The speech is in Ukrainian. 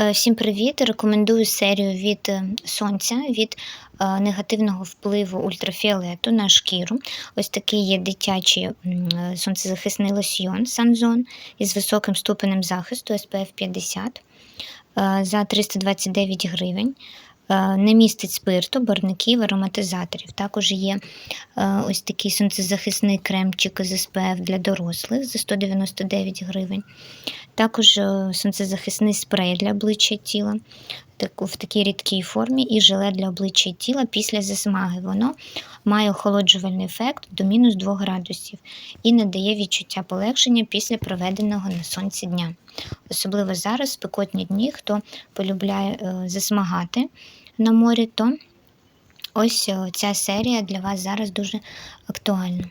Е, Всім привіт! Рекомендую серію від е, сонця, від е, негативного впливу ультрафіолету на шкіру. Ось такий є дитячий сонцезахисний лосьйон Санзон із високим ступенем захисту SPF 50 е, за 329 гривень. Е, Не містить спирту, барників, ароматизаторів. Також є е, ось такий сонцезахисний кремчик з СПФ для дорослих за 199 гривень. Також е, сонцезахисний спрей для обличчя тіла так- в такій рідкій формі і желе для обличчя і тіла після засмаги. Воно має охолоджувальний ефект до мінус 2 градусів і надає відчуття полегшення після проведеного на сонці дня. Особливо зараз, спекотні дні, хто полюбляє е, засмагати на морі, то ось е, ця серія для вас зараз дуже актуальна.